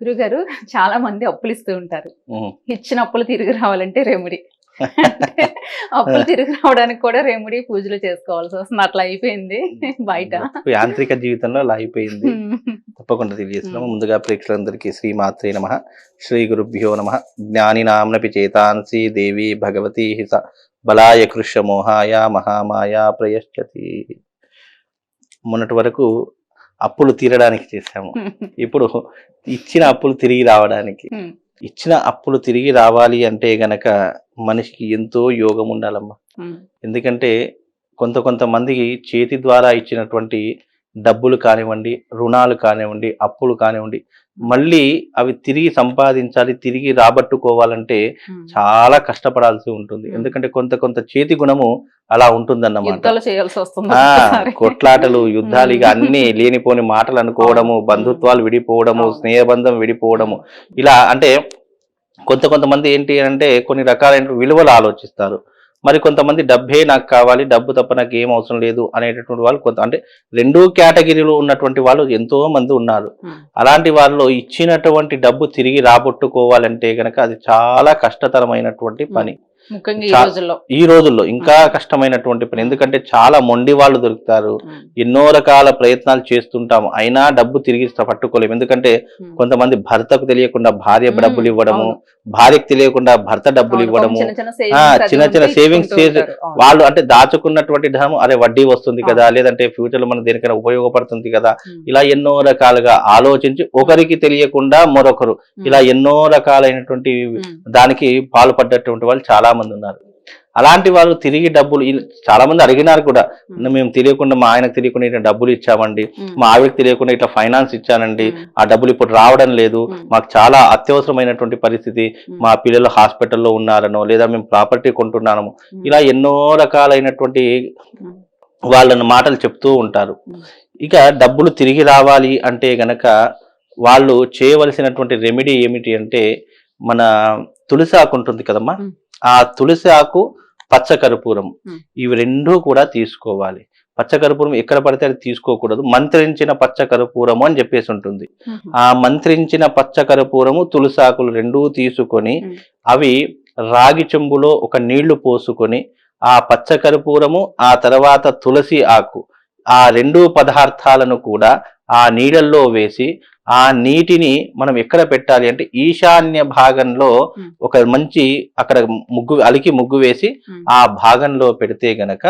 గురుగారు చాలా మంది అప్పులు ఇస్తూ ఉంటారు. ఇచ్చిన అప్పులు తిరిగి రావాలంటే రెమెడీ. అప్పులు తిరిగి రావడానికి కూడా రెమెడీ పూజలు చేసుకోవాల్సి వస్తుంది. అట్లా అయిపోయింది బయట. యాంత్రిక జీవితంలో అలా అయిపోయింది. తప్పకుండా తెలియజేస్తున్నాము ముందుగా ప్రేక్షకులందరికీ శ్రీ మాత్రే నమ. శ్రీ గురుభ్యో నమ. జ్ఞాని నామ్నపి చేతాంసి దేవి భగవతి హిత. బలాయ కృష్య మోహాయ మహామాయ ప్రయశ్చతి. మొన్నటి వరకు అప్పులు తీరడానికి చేశాము ఇప్పుడు ఇచ్చిన అప్పులు తిరిగి రావడానికి. ఇచ్చిన అప్పులు తిరిగి రావాలి అంటే గనక మనిషికి ఎంతో యోగం ఉండాలమ్మా. ఎందుకంటే కొంత కొంతమందికి చేతి ద్వారా ఇచ్చినటువంటి డబ్బులు కానివ్వండి రుణాలు కానివ్వండి అప్పులు కానివ్వండి మళ్ళీ అవి తిరిగి సంపాదించాలి తిరిగి రాబట్టుకోవాలంటే. చాలా కష్టపడాల్సి ఉంటుంది. ఎందుకంటే కొంత కొంత చేతి గుణము అలా ఉంటుందన్నమాట. కొట్లాటలు యుద్ధాలు ఇక అన్ని లేనిపోని మాటలు అనుకోవడము. బంధుత్వాలు విడిపోవడము. స్నేహబంధం విడిపోవడము ఇలా అంటే కొంత కొంతమంది ఏంటి అంటే కొన్ని రకాలైన విలువలు ఆలోచిస్తారు మరి కొంతమంది డబ్బే నాకు కావాలి డబ్బు తప్ప నాకు ఏం అవసరం లేదు అనేటటువంటి వాళ్ళు కొంత అంటే రెండూ కేటగిరీలో ఉన్నటువంటి వాళ్ళు ఎంతో మంది ఉన్నారు. అలాంటి వాళ్ళు ఇచ్చినటువంటి డబ్బు తిరిగి రాబట్టుకోవాలంటే గనక అది చాలా కష్టతరమైనటువంటి పని. ఈ రోజుల్లో ఇంకా కష్టమైనటువంటి పని ఎందుకంటే చాలా మొండి వాళ్ళు దొరుకుతారు. ఎన్నో రకాల ప్రయత్నాలు చేస్తుంటాము అయినా డబ్బు తిరిగి పట్టుకోలేము ఎందుకంటే. కొంతమంది భర్తకు తెలియకుండా భార్య. డబ్బులు ఇవ్వడము. భార్యకు తెలియకుండా భర్త డబ్బులు ఇవ్వడము చిన్న చిన్న ఇచ్చుకుంటూ చేసి-. వాళ్ళు అంటే దాచుకున్నటువంటి ధనం అరే వడ్డీ వస్తుంది కదా లేదంటే ఫ్యూచర్లో మనకు దేనికైనా ఉపయోగపడుతుంది కదా. ఇలా ఎన్నో రకాలుగా ఆలోచించి ఒకరికి తెలియకుండా మరొకరు. ఇలా ఎన్నో రకాలైనటువంటి. దానికి పాల్పడ్డటువంటి వాళ్ళు చాలా మంది ఉన్నారు అలాంటి వాళ్ళు తిరిగి డబ్బులు చాలా మంది అడిగినారు కూడా. మేము తెలియకుండా మా ఆయనకు తెలియకుండా ఇట్లా డబ్బులు ఇచ్చామండి. మా ఆవిడకి తెలియకుండా ఇట్లా ఫైనాన్స్ ఇచ్చానండి. ఆ డబ్బులు ఇప్పుడు రావడం లేదు. మాకు చాలా అత్యవసరమైనటువంటి పరిస్థితి. మా పిల్లలు హాస్పిటల్లో ఉన్నారనో లేదా మేము ప్రాపర్టీ కొంటున్నాము. ఇలా ఎన్నో రకాలైనటువంటి. వాళ్ళని మాటలు చెప్తూ ఉంటారు. ఇక డబ్బులు తిరిగి రావాలి అంటే గనక వాళ్ళు చేయవలసినటువంటి రెమెడీ ఏమిటి అంటే మన తులసి ఆకు ఉంటుంది కదమ్మా. ఆ తులసి ఆకు పచ్చకర్పూరం మ్. ఇవి రెండూ కూడా తీసుకోవాలి పచ్చకర్పూరం ఎక్కడ పడితే అది తీసుకోకూడదు మంత్రించిన పచ్చకర్పూరము అని చెప్పేసి ఉంటుంది. ఆ మంత్రించిన పచ్చకర్పూరము తులసి ఆకులు రెండూ తీసుకొని. అవి రాగి చెంబులో ఒక నీళ్ళు పోసుకొని ఆ పచ్చకర్పూరము ఆ తర్వాత తులసి ఆకు ఆ రెండు పదార్థాలను కూడా ఆ నీళ్ళల్లో వేసి ఆ నీటిని మనం ఎక్కడ పెట్టాలి అంటే ఈశాన్య భాగంలో. ఒక మంచి అక్కడ ముగ్గు అలికి ముగ్గు వేసి. ఆ భాగంలో పెడితే గనక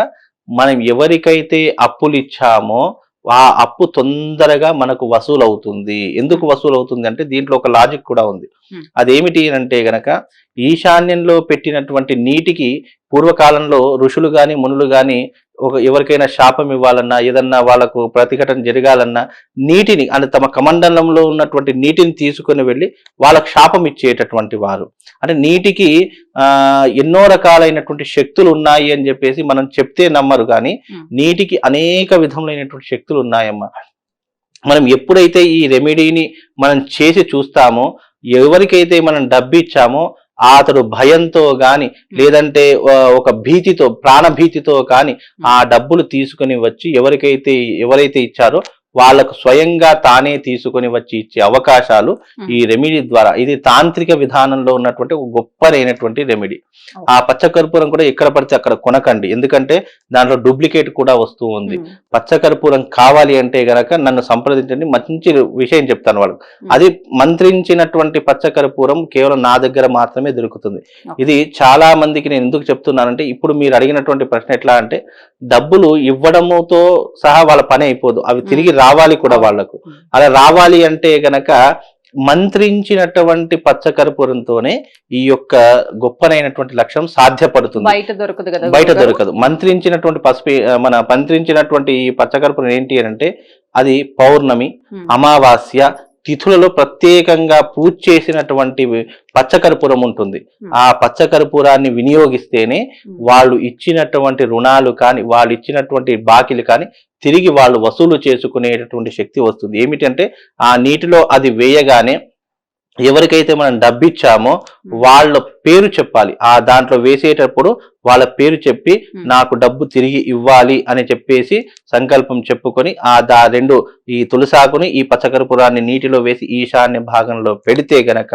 మనం ఎవరికైతే అప్పులు ఇచ్చామో ఆ అప్పు తొందరగా మనకు వసూలు అవుతుంది ఎందుకు వసూలు అవుతుంది అంటే దీంట్లో ఒక లాజిక్ కూడా ఉంది. అదేమిటి అంటే గనక ఈశాన్యంలో పెట్టినటువంటి నీటికి పూర్వకాలంలో ఋషులు గాని మునులు గాని ఒక ఎవరికైనా శాపం ఇవ్వాలన్నా ఏదన్నా వాళ్ళకు ప్రతిఘటన జరగాలన్నా నీటిని అంటే తమ కమండలంలో ఉన్నటువంటి నీటిని తీసుకొని వెళ్ళి వాళ్ళకు శాపం ఇచ్చేటటువంటి వారు అంటే నీటికి ఆ ఎన్నో రకాలైనటువంటి శక్తులు ఉన్నాయి అని చెప్పేసి మనం చెప్తే నమ్మరు కానీ. నీటికి అనేక విధములైనటువంటి శక్తులు ఉన్నాయమ్మా మనం ఎప్పుడైతే ఈ రెమెడీని మనం చేసి చూస్తామో ఎవరికైతే మనం డబ్బు ఇచ్చామో అతడు భయంతో గాని లేదంటే ఒక భీతితో ప్రాణభీతితో కానీ ఆ డబ్బులు తీసుకొని వచ్చి ఎవరికైతే ఎవరైతే ఇచ్చారో వాళ్ళకు స్వయంగా తానే తీసుకొని వచ్చి ఇచ్చే అవకాశాలు ఈ రెమెడీ ద్వారా ఇది తాంత్రిక విధానంలో ఉన్నటువంటి ఒక గొప్పదైనటువంటి రెమెడీ. ఆ పచ్చకర్పూరం కూడా ఎక్కడ పడితే అక్కడ కొనకండి. ఎందుకంటే దాంట్లో డూప్లికేట్ కూడా వస్తూ ఉంది. పచ్చకర్పూరం కావాలి అంటే గనక నన్ను సంప్రదించండి మంచి విషయం చెప్తాను వాళ్ళకి. అది మంత్రించినటువంటి పచ్చకర్పూరం కేవలం నా దగ్గర మాత్రమే దొరుకుతుంది. ఇది చాలా మందికి నేను ఎందుకు చెప్తున్నానంటే ఇప్పుడు మీరు అడిగినటువంటి ప్రశ్న ఎట్లా అంటే డబ్బులు ఇవ్వడముతో సహా వాళ్ళ పని అయిపోదు అవి తిరిగి రావాలి కూడా Hmm. అలా రావాలి అంటే గనక మంత్రించినటువంటి పచ్చకర్పూరంతోనే ఈ యొక్క గొప్పనైనటువంటి లక్ష్యం సాధ్యపడుతుంది బయట దొరకదు కదా బయట? దొరకదు మంత్రించినటువంటి పసుపు మన మంత్రించినటువంటి ఈ పచ్చకర్పూరం ఏంటి అంటే అది పౌర్ణమి. అమావాస్య తిథులలో ప్రత్యేకంగా పూజ చేసినటువంటి పచ్చకర్పూరం ఉంటుంది Hmm. ఆ పచ్చకర్పూరాన్ని వినియోగిస్తేనే ఉమ్. వాళ్ళు ఇచ్చినటువంటి రుణాలు కానీ వాళ్ళు ఇచ్చినటువంటి బాకీలు కానీ తిరిగి వాళ్ళు వసూలు చేసుకునేటటువంటి శక్తి వస్తుంది ఏమిటంటే ఆ నీటిలో అది వేయగానే ఎవరికైతే మనం డబ్బు ఇచ్చామో వాళ్ళ పేరు చెప్పాలి ఆ దాంట్లో వేసేటప్పుడు వాళ్ళ పేరు చెప్పి. నాకు డబ్బు తిరిగి ఇవ్వాలి అని చెప్పేసి సంకల్పం చెప్పుకొని ఆ దా రెండు ఈ తులసాకుని ఈ పచ్చకర్పూరాన్ని నీటిలో వేసి ఈశాన్య భాగంలో పెడితే గనక.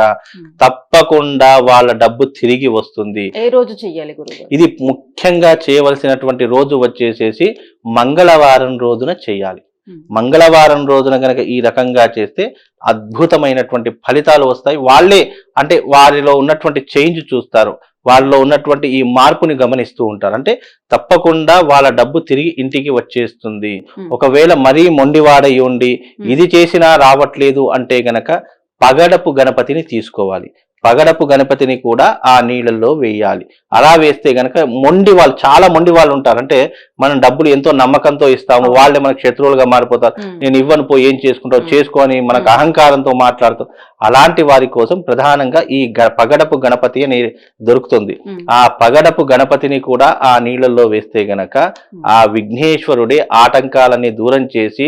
తప్పకుండా వాళ్ళ డబ్బు తిరిగి వస్తుంది ఏ రోజు చెయ్యాలి ఇది ముఖ్యంగా చేయవలసినటువంటి రోజు వచ్చేసేసి మంగళవారం రోజున చేయాలి. మంగళవారం రోజున గనక ఈ రకంగా చేస్తే అద్భుతమైనటువంటి ఫలితాలు వస్తాయి. వాళ్ళే అంటే వారిలో ఉన్నటువంటి చేంజ్ చూస్తారు. వాళ్ళలో ఉన్నటువంటి ఈ మార్పుని గమనిస్తూ ఉంటారు. అంటే తప్పకుండా వాళ్ళ డబ్బు తిరిగి ఇంటికి వచ్చేస్తుంది. ఒకవేళ మరీ మొండివాడై ఉండి. ఇది చేసినా రావట్లేదు అంటే గనక పగడపు గణపతిని తీసుకోవాలి. పగడపు గణపతిని కూడా ఆ నీళ్ళల్లో వేయాలి అలా వేస్తే గనక మొండి వాళ్ళు చాలా మొండి వాళ్ళు ఉంటారు అంటే మనం డబ్బులు ఎంతో నమ్మకంతో ఇస్తాము. వాళ్ళే మనకు శత్రువులుగా మారిపోతారు. నేను ఇవ్వను పోయి ఏం చేసుకుంటావు. చేసుకొని మనకు. అహంకారంతో మాట్లాడుతూ అలాంటి వారి కోసం ప్రధానంగా ఈ పగడపు గణపతి అని దొరుకుతుంది. ఆ పగడపు గణపతిని కూడా ఆ నీళ్ళల్లో వేస్తే గనక ఆ విఘ్నేశ్వరుడే ఆటంకాలన్నీ దూరం చేసి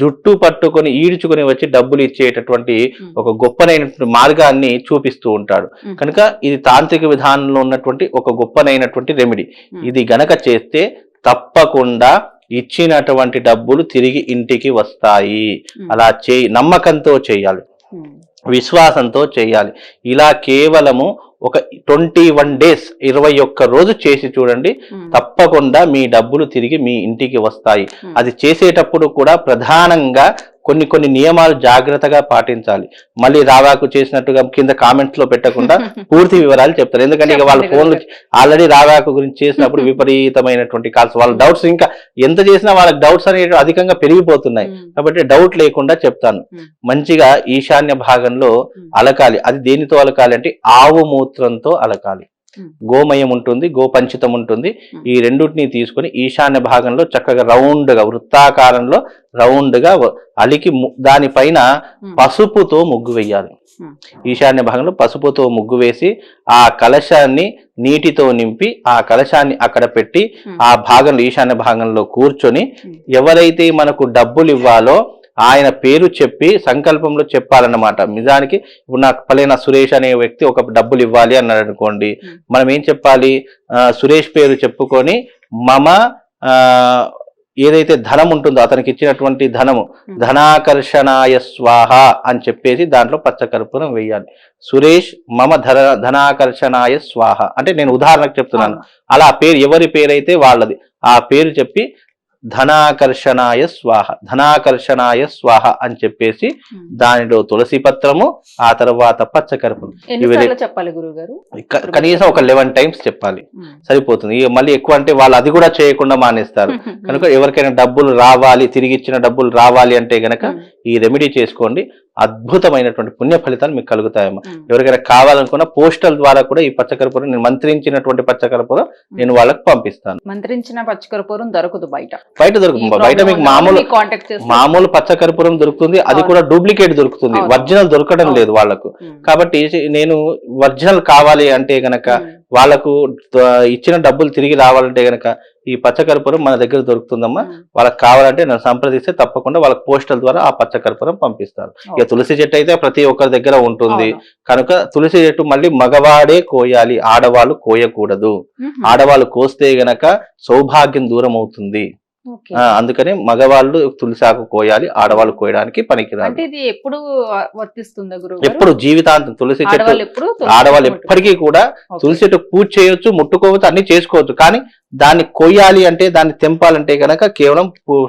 జుట్టు పట్టుకొని ఈడ్చుకొని వచ్చి డబ్బులు ఇచ్చేటటువంటి. ఒక గొప్పనైనటువంటి మార్గాన్ని చూపిస్తూ ఉంటాడు. కనుక ఇది తాంత్రిక విధానంలో ఉన్నటువంటి ఒక గొప్పనైనటువంటి రెమెడీ. ఇది గనక చేస్తే తప్పకుండా ఇచ్చినటువంటి డబ్బులు తిరిగి ఇంటికి వస్తాయి. అలా చేయి నమ్మకంతో చేయాలి. విశ్వాసంతో చేయాలి ఇలా కేవలము ఒక ట్వంటీ వన్ డేస్ ఇరవై ఒక్క రోజు చేసి చూడండి. తప్పకుండా మీ డబ్బులు తిరిగి మీ ఇంటికి వస్తాయి. అది చేసేటప్పుడు కూడా ప్రధానంగా కొన్ని కొన్ని నియమాలు జాగ్రత్తగా పాటించాలి మళ్ళీ రావాకు చేసినట్టుగా కింద కామెంట్స్లో పెట్టకుండా పూర్తి వివరాలు చెప్తారు ఎందుకంటే ఇక వాళ్ళ ఫోన్లు. ఆల్రెడీ రావాకు గురించి చేసినప్పుడు విపరీతమైనటువంటి కాల్స్ వాళ్ళ డౌట్స్ ఇంకా ఎంత చేసినా వాళ్ళకి డౌట్స్ అనేవి అధికంగా పెరిగిపోతున్నాయి. కాబట్టి డౌట్ లేకుండా చెప్తాను. మంచిగా ఈశాన్య భాగంలో. అలకాలి అది దేనితో అలకాలి అంటే ఆవు మూత్రంతో అలకాలి. గోమయం ఉంటుంది గోపంచితం ఉంటుంది. ఈ రెండుటిని తీసుకొని ఈశాన్య భాగంలో చక్కగా రౌండ్గా వృత్తాకారంలో రౌండ్గా అలికి దానిపైన. పసుపుతో ముగ్గు వేయాలి. ఈశాన్య భాగంలో పసుపుతో ముగ్గు వేసి ఆ కలశాన్ని నీటితో నింపి ఆ కలశాన్ని అక్కడ పెట్టి. ఆ భాగంలో ఈశాన్య భాగంలో కూర్చొని. ఎవరైతే మనకు డబ్బులు ఇవ్వాలో ఆయన పేరు చెప్పి సంకల్పంలో చెప్పాలన్నమాట నిజానికి ఇప్పుడు నాకు పలానా సురేష్ అనే వ్యక్తి ఒక డబ్బులు ఇవ్వాలి అన్నాడు అనుకోండి. మనం ఏం చెప్పాలి సురేష్ పేరు చెప్పుకొని మమ ఏదైతే ధనం ఉంటుందో అతనికి ఇచ్చినటువంటి ధనము. ధనాకర్షణాయ స్వాహ అని చెప్పేసి దాంట్లో పచ్చకర్పూరం వేయాలి సురేష్ మమ ధన ధనాకర్షణాయ స్వాహ అంటే నేను ఉదాహరణకు చెప్తున్నాను. అలా పేరు ఎవరి పేరైతే వాళ్ళది ఆ పేరు చెప్పి ధనాకర్షణాయ స్వాహ ధనాకర్షణాయ స్వాహ అని చెప్పేసి. దానిలో తులసి పత్రము ఆ తర్వాత ఎన్నిసార్లు చెప్పాలి గురుగారు కనీసం ఒక లెవెన్ టైమ్స్ చెప్పాలి. సరిపోతుంది. ఇక మళ్ళీ ఎక్కువ అంటే వాళ్ళు అది కూడా చేయకుండా మానేస్తారు. కనుక ఎవరికైనా డబ్బులు రావాలి తిరిగి ఇచ్చిన డబ్బులు రావాలి అంటే గనక. ఈ రెమెడీ చేసుకోండి. అద్భుతమైనటువంటి పుణ్య ఫలితాలు మీకు కలుగుతాయమ్మా. ఎవరికైనా కావాలనుకున్న పోస్టల్ ద్వారా కూడా ఈ పచ్చకర్పూరం నేను మంత్రించినటువంటి పచ్చకర్పూరం నేను వాళ్ళకి పంపిస్తాను మంత్రించిన పచ్చకర్పూరం దొరకదు బయట బయట దొరుకుతుంది బయట మీకు మామూలు మామూలు పచ్చకర్పూరం దొరుకుతుంది అది. కూడా డూప్లికేట్ దొరుకుతుంది. ఒరిజినల్ దొరకడం. లేదు వాళ్ళకు ఉమ్. కాబట్టి నేను ఒరిజినల్ కావాలి అంటే గనక ద- ఇచ్చిన డబ్బులు తిరిగి రావాలంటే గనక ఈ పచ్చకర్పూరం మన దగ్గర దొరుకుతుందమ్మా. వాళ్ళకి కావాలంటే నన్ను సంప్రదిస్తే తప్పకుండా వాళ్ళకి పోస్టల్ ద్వారా ఆ పచ్చకర్పూరం పంపిస్తాను ఇక తులసి చెట్టు అయితే ప్రతి ఒక్కరి దగ్గర ఉంటుంది. కనుక తులసి చెట్టు మళ్ళీ మగవాడే కోయాలి. ఆడవాళ్ళు కోయకూడదు. ఆడవాళ్ళు కోస్తే గనక సౌభాగ్యం దూరం అవుతుంది అందుకని మగవాళ్ళు తులసాకు కోయాలి ఆడవాళ్ళు కోయడానికి పనికిరాదు. ఇది ఎప్పుడు ఎప్పుడు జీవితాంతం తులసి చెట్టు ఆడవాళ్ళు తులసి ఎప్పటికీ కూడా. తులసి చెట్టు పూజ చేయొచ్చు ముట్టుకోవచ్చు అన్ని చేసుకోవచ్చు. కానీ దాన్ని కొయ్యాలి అంటే దాన్ని తెంపాలంటే గనక కేవలం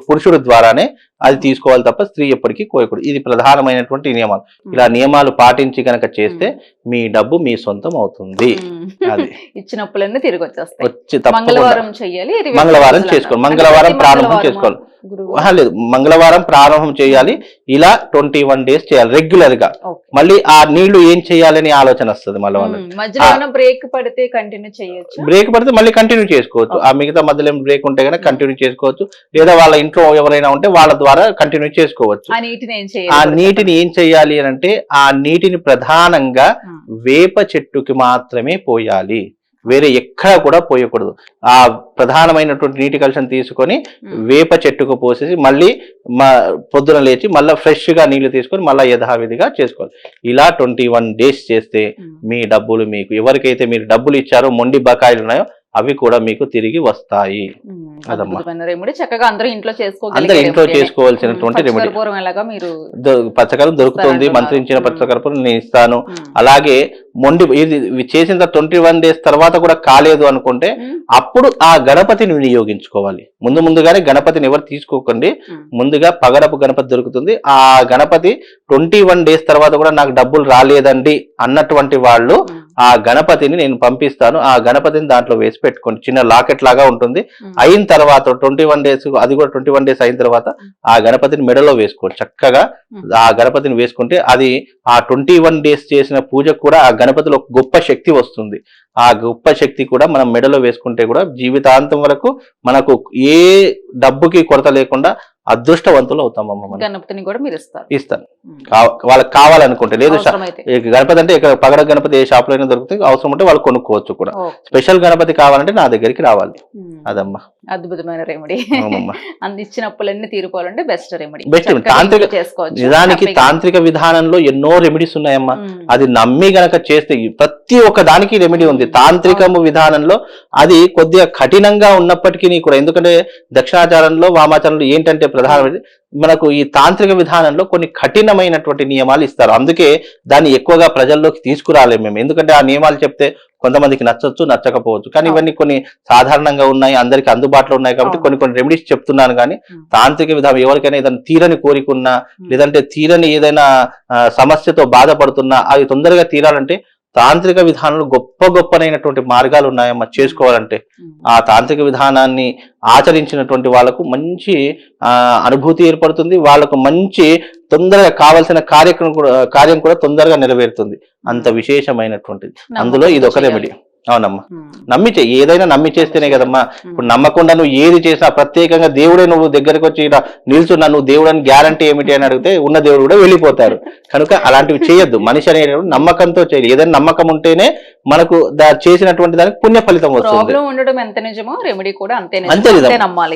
పురుషుడు ద్వారానే అది తీసుకోవాలి తప్ప స్త్రీ ఎప్పటికీ కోయకూడదు. ఇది ప్రధానమైనటువంటి నియమాలు. ఇలా నియమాలు పాటించి గనక చేస్తే మీ డబ్బు మీ సొంతం అవుతుంది. అది. ఇచ్చినప్పులన్నీ తిరిగి వచ్చేస్తాయి. వచ్చి మంగళవారం మంగళవారం చేసుకోవాలి. మంగళవారం ప్రారంభం? చేసుకోవాలి. లేదు. మంగళవారం ప్రారంభం చేయాలి. ఇలా ట్వంటీ వన్ డేస్ చేయాలి రెగ్యులర్గా. మళ్ళీ ఆ నీళ్ళు ఏం చేయాలని ఆలోచన వస్తుంది మళ్ళీ ఏమైనా బ్రేక్ పడితే కంటిన్యూ చేయొచ్చు? బ్రేక్ పడితే మళ్ళీ కంటిన్యూ చేసుకోవచ్చు. ఆ మిగతా మధ్యలో బ్రేక్ ఉంటే కనుక కంటిన్యూ చేసుకోవచ్చు. లేదా వాళ్ళ ఇంట్లో ఎవరైనా ఉంటే వాళ్ళ ద్వారా కంటిన్యూ చేసుకోవచ్చు ఆ నీటిని ఏం చేయాలి అని అంటే ఆ నీటిని ప్రధానంగా. వేప చెట్టుకి మాత్రమే పోయాలి వేరే ఎక్కడా కూడా పోయకూడదు ఆ ప్రధానమైనటువంటి నీటి కలుషం తీసుకొని. వేప చెట్టుకు పోసేసి మళ్ళీ మా పొద్దున లేచి మళ్ళీ ఫ్రెష్గా నీళ్ళు తీసుకొని మళ్ళీ యథావిధిగా చేసుకోవాలి ఇలా ట్వంటీ వన్ డేస్ చేస్తే. మీ డబ్బులు మీకు ఎవరికైతే మీరు డబ్బులు ఇచ్చారో మొండి బకాయిలు ఉన్నాయో అవి కూడా మీకు తిరిగి వస్తాయి రెమెడీ చక్కగా అందరూ ఇంట్లో అందరు ఇంట్లో. చేసుకోవాల్సినటువంటి రెమెడీ పచ్చకరం దొరుకుతుంది. మంత్రించిన. పచ్చకర్పూరం నేను ఇస్తాను. అలాగే మొండి ఇది చేసిన ట్వంటీ వన్ డేస్ తర్వాత కూడా కాలేదు అనుకుంటే. అప్పుడు ఆ గణపతిని వినియోగించుకోవాలి ముందు ముందుగానే గణపతిని ఎవరు తీసుకోకండి. ముందుగా పగడపు గణపతి దొరుకుతుంది ఆ గణపతి ట్వంటీ వన్ డేస్ తర్వాత కూడా నాకు డబ్బులు రాలేదండి అన్నటువంటి వాళ్ళు. ఆ గణపతిని నేను పంపిస్తాను ఆ గణపతిని దాంట్లో వేసి పెట్టుకోండి చిన్న లాకెట్ లాగా ఉంటుంది. అయిన తర్వాత ట్వంటీ వన్ డేస్ అది కూడా ట్వంటీ వన్ డేస్ అయిన తర్వాత ఆ గణపతిని మెడలో వేసుకోండి చక్కగా. ఆ గణపతిని వేసుకుంటే అది ఆ ట్వంటీ వన్ డేస్ చేసిన పూజకు కూడా ఆ గణపతిలో ఒక గొప్ప శక్తి వస్తుంది. ఆ గొప్ప శక్తి కూడా మనం మెడలో వేసుకుంటే కూడా జీవితాంతం వరకు మనకు ఏ డబ్బుకి కొరత లేకుండా అదృష్టవంతులు అవుతామమ్మ గణపతిని కూడా మీరు ఇస్తారు. ఇస్తాను. వాళ్ళకి కావాలనుకుంటే లేదు గణపతి అంటే ఇక్కడ పగడ గణపతి ఏ షాప్లో అయినా దొరుకుతుంది అవసరం ఉంటే వాళ్ళు కొనుక్కోవచ్చు కూడా. స్పెషల్ గణపతి కావాలంటే నా దగ్గరికి రావాలి. అదమ్మా. అద్భుతమైన రెమెడీ అందించిన అప్పులన్నీ తీరిపోవాలంటే బెస్ట్ రెమెడీ remedy. తాంత్రిక- చేసుకోవచ్చు. నిజానికి. తాంత్రిక విధానంలో ఎన్నో రెమెడీస్ ఉన్నాయమ్మా. అది నమ్మి గనక చేస్తే ఈ ప్రతి ఒక్క దానికి రెమెడీ ఉంది తాంత్రికము విధానంలో అది కొద్దిగా కఠినంగా ఉన్నప్పటికీ కూడా ఎందుకంటే దక్షిణాచారంలో వామాచారంలో ఏంటంటే ప్రధానమైనది మనకు ఈ తాంత్రిక విధానంలో కొన్ని కఠినమైనటువంటి నియమాలు ఇస్తారు అందుకే దాన్ని ఎక్కువగా ప్రజల్లోకి తీసుకురాలేము మేము ఎందుకంటే ఆ నియమాలు చెప్తే కొంతమందికి నచ్చొచ్చు నచ్చకపోవచ్చు కానీ ఇవన్నీ కొన్ని సాధారణంగా ఉన్నాయి అందరికి అందుబాటులో ఉన్నాయి కాబట్టి. కొన్ని కొన్ని రెమెడీస్ చెప్తున్నాను కానీ. తాంత్రిక విధానం ఎవరికైనా ఏదైనా తీరని కోరిక ఉన్నా ఉమ్. లేదంటే తీరని ఏదైనా సమస్యతో బాధపడుతున్నా అవి తొందరగా తీరాలంటే తాంత్రిక విధానంలో గొప్ప గొప్పనైనటువంటి మార్గాలు ఉన్నాయమ్మా చేసుకోవాలంటే. ఆ తాంత్రిక విధానాన్ని ఆచరించినటువంటి వాళ్ళకు మంచి ఆ అనుభూతి ఏర్పడుతుంది. వాళ్ళకు మంచి తొందరగా కావాల్సిన కార్యక్రమం కూడా కార్యం కూడా తొందరగా నెరవేరుతుంది. అంత విశేషమైనటువంటిది. అందులో ఇది ఒక రెమెడీ అవునమ్మా. నమ్మి ఏదైనా నమ్మి చేస్తేనే కదమ్మా. ఇప్పుడు నమ్మకుండా నువ్వు ఏది చేసినా ప్రత్యేకంగా దేవుడే నువ్వు దగ్గరకు వచ్చి ఇలా నిల్చున్నా నువ్వు దేవుడు అని గ్యారంటీ ఏమిటి అని అడిగితే ఉన్న దేవుడు కూడా వెళ్ళిపోతారు కనుక అలాంటివి చేయొద్దు. మనిషి అనేటువంటి నమ్మకంతో చేయాలి ఏదైనా నమ్మకం ఉంటేనే మనకు దా- చేసినటువంటి దానికి పుణ్య ఫలితం వస్తుంది. ప్రాబ్లం ఉండడం ఎంత నిజమో రెమెడీ కూడా అంతే. అంతే.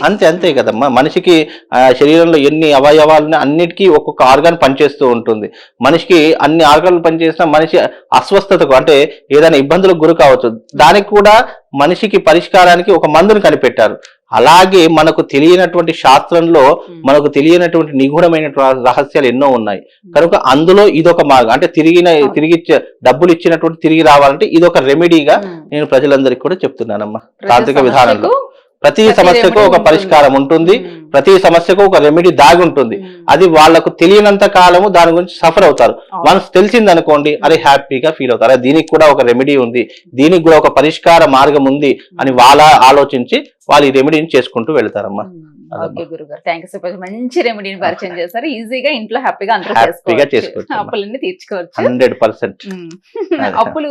అంతే అంతే కదమ్మా. మనిషికి ఆ, శరీరంలో ఎన్ని అవయవాలు అన్నిటికీ ఒక్కొక్క ఆర్గాన్ పనిచేస్తూ ఉంటుంది. మనిషికి అన్ని ఆర్గాన్లు పనిచేసినా మనిషి అస్వస్థతకు అంటే ఏదైనా ఇబ్బందులకు గురి కావచ్చు. దానికి కూడా మనిషికి పరిష్కారానికి ఒక మందుని కనిపెట్టారు అలాగే మనకు తెలియనటువంటి శాస్త్రంలో. మనకు తెలియనటువంటి నిగూఢమైనటువంటి రహస్యాలు ఎన్నో ఉన్నాయి కనుక అందులో ఇదొక మార్గం అంటే తిరిగిన తిరిగి డబ్బులు ఇచ్చినటువంటి తిరిగి రావాలంటే ఇదొక రెమెడీగా. నేను ప్రజలందరికీ కూడా చెప్తున్నానమ్మా తాంత్రిక విధానంలో ప్రతి సమస్యకు ఒక. పరిష్కారం ఉంటుంది. ప్రతి సమస్యకు ఒక రెమెడీ దాగి ఉంటుంది ఉమ్. అది వాళ్ళకు తెలియనంత కాలము దాని గురించి సఫర్ అవుతారు. వన్స్ తెలిసింది అనుకోండి అరే హ్యాపీగా ఫీల్ అవుతారు దీనికి కూడా ఒక రెమెడీ ఉంది దీనికి కూడా ఒక పరిష్కార మార్గం ఉంది అని వాళ్ళ ఆలోచించి వాళ్ళు ఈ రెమెడీని చేసుకుంటూ వెళ్తారమ్మా. అదమ్మా. ఓకే గురుగారు థ్యాంక్ యూ సో మచ్ మంచి రెమెడీని పరిచయం చేశారు ఈజీగా ఇంట్లో హ్యాపీగా అందరూ చేసుకోవచ్చు. అప్పులన్నీ తీర్చుకోవచ్చు హండ్రెడ్ పర్సెంట్. అప్పులు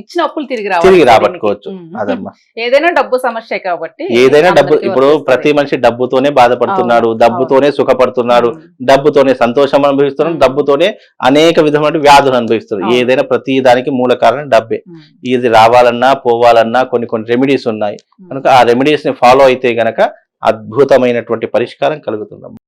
ఇచ్చిన అప్పులు తిరిగి రావాలి తిరిగి దీనికి. రాబట్టుకోవచ్చు. అదమ్మా ఏదైనా డబ్బు సమస్య కాబట్టి ఏదైనా డబ్బు ఇప్పుడు. ప్రతి మనిషి డబ్బుతోనే బాధపడుతున్నాడు డబ్బుతోనే సుఖపడుతున్నాడు. డబ్బుతోనే సంతోషం అనుభవిస్తున్నాడు. డబ్బుతోనే అనేక విధమైన వ్యాధులు అనుభవిస్తున్నారు అవును. ఏదైనా ప్రతి దానికి మూల కారణం డబ్బే. ఇది రావాలన్నా పోవాలన్నా కొన్ని కొన్ని రెమెడీస్ ఉన్నాయి. కనుక ఆ రెమెడీస్ని ఫాలో అయితే గనక అద్భుతమైనటువంటి పరిష్కారం కలుగుతుందమ్మా.